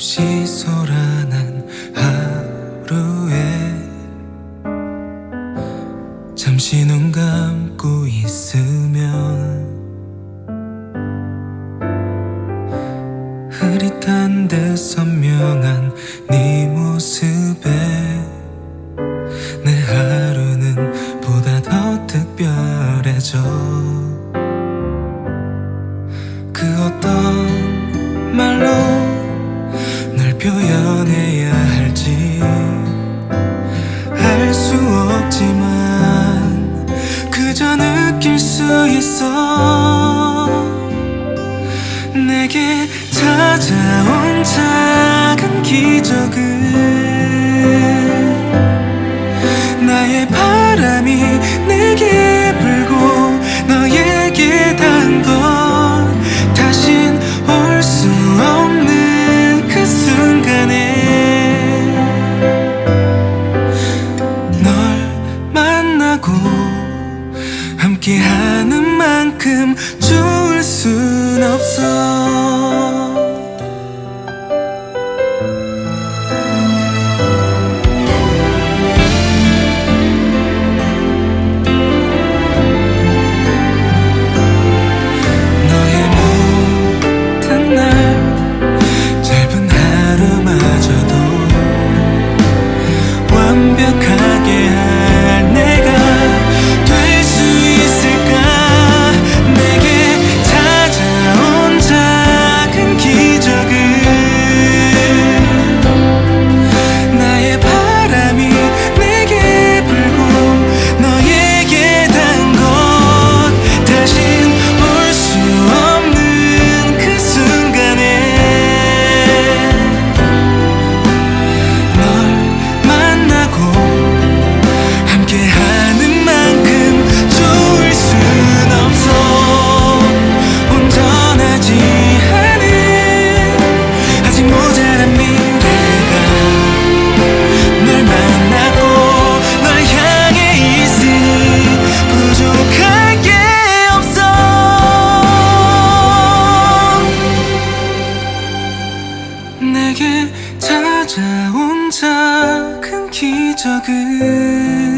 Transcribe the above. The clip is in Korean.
끊임없이 솟아난 하루에 잠시 눈 감고 있으면 흐릿한 듯 선명한 네 모습에 내 하루는 보다 더 특별해져. 그 어떤 말로 널 표현해야 할지 알 수 없지만 그저 느낄 수 있어 내게 찾아온 함께하는 만큼 좋을 순 없어. 너의 모든 날 짧은 하루마저도 완벽하게 기적은